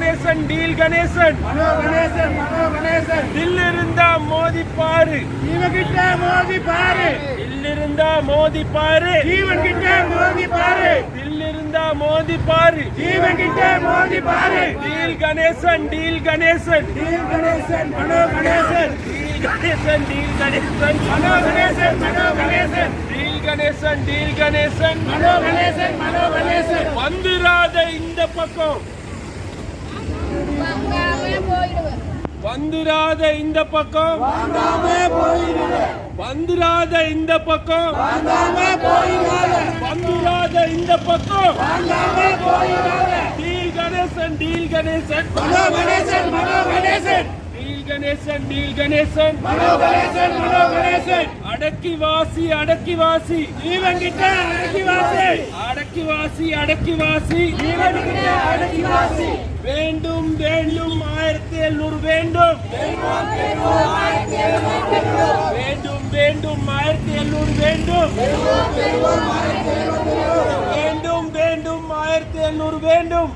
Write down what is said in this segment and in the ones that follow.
Ganesan deal Ganesan. Mano Ganesan Mano Ganesan. தில் இருந்தா மோதி பாரு. இவன் கிட்ட மோதி பாரு. தில் இருந்தா மோதி பாரு. ஜீவன் கிட்ட மோதி பாரு. தில் இருந்தா மோதி பாரு. ஜீவன் கிட்ட மோதி பாரு. Deal Ganesan deal Ganesan. Deal Ganesan Mano Ganesan. Deal Ganesan deal Ganesan. Mano Ganesan Mano Ganesan. Deal Ganesan deal Ganesan. Mano Ganesan Mano Ganesan. வந்துராத இந்த பக்கம். வந்துராத இந்த பக்கம். வாங்காம வந்துராத இந்த பக்கம். வாங்காம வந்துராத இந்த பக்கம். டி போயிடாத deal Ganesan. Deal Ganesan Mano Ganesan. Mano Ganesan deal Ganesan. Mano Ganesan Mano Ganesan. அடக்கி வாசி அடக்கி வாசி. ஜீவன் கிட்ட அடக்கி வாசி. அடக்கி வாசி அடக்கி வாசி. ஜீவன் கிட்ட அடக்கி வாசி. வேண்டும் வேண்டும் ஆயிரத்தி எழுநூறு வேண்டும். வேண்டும் வேண்டும் ஆயிரத்தி எழுநூறு வேண்டும். வேண்டும் வேண்டும் ஆயிரத்தி எழுநூறு வேண்டும்.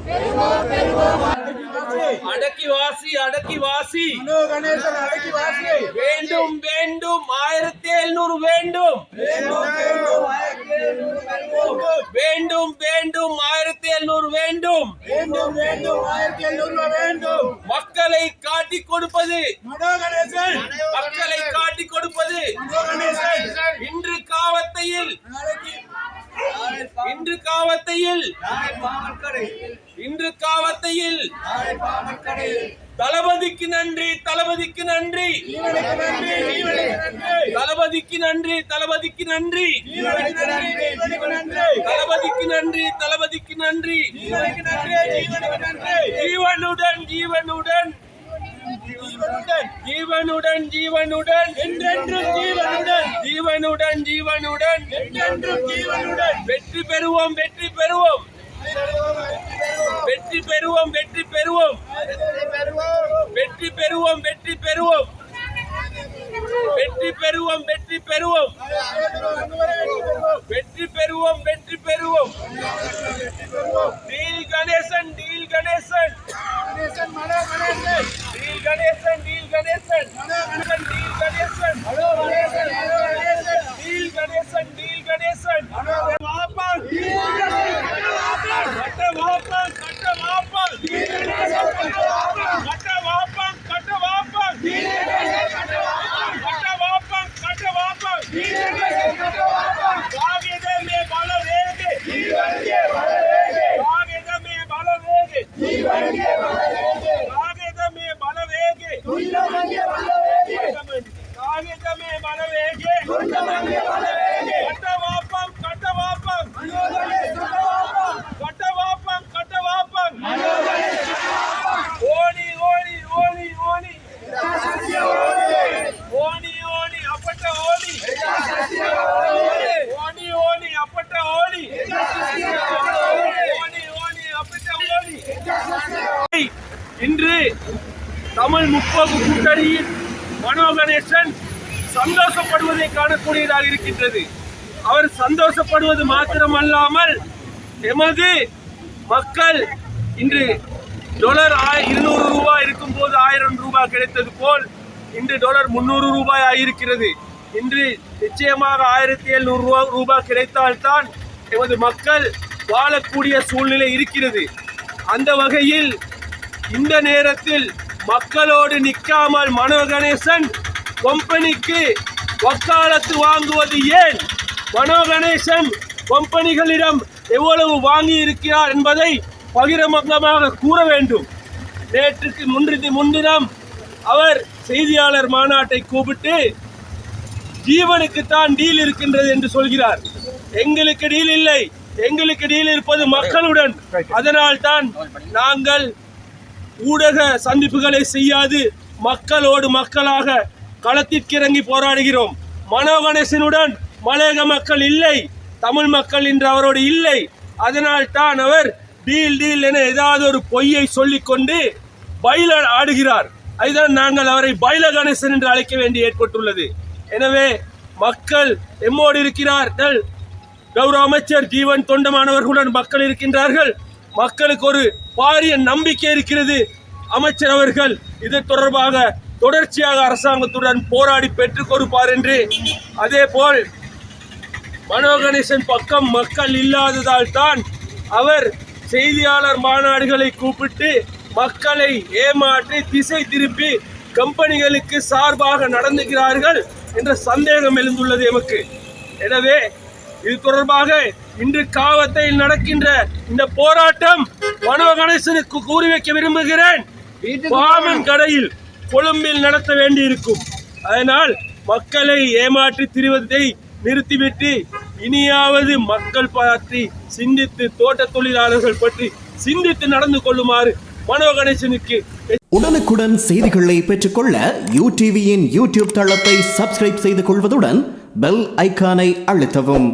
அடக்கி வாசி அடக்கி வாசி. கணேசன் அடக்கி வாசி. வேண்டும் வேண்டும். ஆயிரத்தி எழுநூறு வேண்டும். வேண்டும் வேண்டும். ஆயிரத்தி எழுநூறு வேண்டும். வேண்டும் வேண்டும். ஆயிரத்தி எழுநூறு வேண்டும். மக்களை காட்டி கொடுப்பது. மக்களை காட்டி கொடுப்பது. இன்று காவத்தையில் இன்று காவத்தையில் இன்று காவத்தையில் தளபதிக்கு நன்றி தளபதிக்கு நன்றி தளபதிக்கு நன்றி தளபதிக்கு நன்றி தளபதிக்கு நன்றி தளபதிக்கு நன்றி ஜீவனுடன் ஜீவனுடன் ஜீவனுடன் ஜீவனுடன் என்றென்றும் ஜீவனுடன். ஜீவனுடன் ஜீவனுடன் என்றென்றும் ஜீவனுடன். வெற்றி பெறுவோம் வெற்றி பெறுவோம். வெற்றி பெறுவோம் வெற்றி பெறுவோம். வெற்றி பெறுவோம் வெற்றி பெறுவோம். வெற்றி பெறுவோம் வெற்றி பெறுவோம். வெற்றி பெறுவோம் வெற்றி பெறுவோம் deal Ganesan deal Ganesan Ganesan Mano Ganesan deal Ganesan deal Ganesan deal Ganesan Mano Ganesan Mano Ganesan deal Ganesan deal Ganesan வாப்பான் கட்ட வாப்பான் கட்ட வாப்பான் கட்ட வாப்பான் கட்ட வாப்பான் கட்ட வாப்பான் கட்ட வாப்பான் காகிதமே பல வேகு காகிதமே பல வேகு காகிதமே பல வேகு காகிதமே பல வேகு கட்ட வாப்பான் கட்ட வாப்பான் கட்ட வாப்பான் கட்ட வாப்பான் ஓடி ஓடி ஓடி ஓடி ஓடி ஓடி அப்பட்ட ஓடி ஓடி ஓடி அப்பட்ட ஓடி ஓடி ஓடி அப்பட்ட ஓடி இன்று நாள் முற்போக்கு கூட்டணியில் மனோ கணேசன் சந்தோஷப்படுவதை காணக்கூடியதாக இருக்கின்றது. அவர் சந்தோஷப்படுவது மாத்திரமல்லாமல் எமது மக்கள் இன்று டாலர் இருநூறு ரூபாய் இருக்கும் போது ஆயிரம் ரூபாய் கிடைத்தது போல் இன்று டாலர் முந்நூறு ரூபாய் ஆகியிருக்கிறது இன்று நிச்சயமாக ஆயிரத்தி எழுநூறு ரூபாய் கிடைத்தால்தான் எமது மக்கள் வாழக்கூடிய சூழ்நிலை இருக்கிறது. அந்த வகையில் இந்த நேரத்தில் மக்களோடு நிற்காமல் மனோ கணேசன் கம்பெனிக்கு வக்காலத்து வாங்குவது ஏன்? மனோ கணேசன் கம்பெனிகளிடம் எவ்வளவு வாங்கி இருக்கிறார் என்பதை பகிரங்கமாக கூற வேண்டும். நேற்றுக்கு முன்றிதி முன்தினம் அவர் செய்தியாளர் மாநாட்டை கூப்பிட்டு ஜீவனுக்கு தான் டீல் இருக்கின்றது என்று சொல்கிறார். எங்களுக்கு டீல் இல்லை. எங்களுக்கு டீல் இருப்பது மக்களுடன். அதனால் தான் நாங்கள் ஊடக சந்திப்புகளை செய்யாது. மக்களோடு மக்களாக களத்திற்கிறங்கி போராடுகிறோம். மனோ கணேசனுடன் மலையக மக்கள் இல்லை. தமிழ் மக்கள் இன்று அவரோடு இல்லை. அதனால் தான் அவர் டீல் டீல் என ஏதாவது ஒரு பொய்யை சொல்லிக்கொண்டு பயில ஆடுகிறார். அதுதான் நாங்கள் அவரை பைல கணேசன் என்று அழைக்க வேண்டி ஏற்பட்டுள்ளது. எனவே மக்கள் எம்மோடு இருக்கிறார்கள். கௌரவ அமைச்சர் ஜீவன் தொண்டமானவர்களுடன் மக்கள் இருக்கின்றார்கள். மக்களுக்கு ஒரு பாரிய நம்பிக்கை இருக்கிறது. அமைச்சர் அவர்கள் இது தொடர்பாக தொடர்ச்சியாக அரசாங்கத்துடன் போராடி பெற்றுக் கொடுப்பார் என்று. அதே போல் மனோகணேசன் பக்கம் மக்கள் இல்லாததால் தான் அவர் செய்தியாளர் மாநாடுகளை கூப்பிட்டு மக்களை ஏமாற்றி திசை திருப்பி கம்பெனிகளுக்கு சார்பாக நடந்துகிறார்கள் என்ற சந்தேகம் எழுந்துள்ளது எமக்கு. எனவே இது தொடர்பாக இன்று காவத்தையில் நடக்கின்ற இந்த போராட்டம் மனோ கணேசனுக்கு கூறி வைக்க விரும்புகிறேன். பாமன் கடையில் கொழும்பில் நடத்த வேண்டியிருக்கும். அதனால் மக்களை ஏமாற்றி திரிவதை நிறுத்திவிட்டு இனியாவது மக்கள் பற்றி சிந்தித்து தோட்ட தொழிலாளர்கள் பற்றி சிந்தித்து நடந்து கொள்ளுமாறு மனோ கணேசனுக்கு உடனுக்குடன் செய்திகளை பெற்றுக்கொள்ள யூ டிவியின் யூடியூப் தளத்தை சப்ஸ்கிரைப் செய்து கொள்வதுடன் பெல் ஐகானை அழுத்தவும்.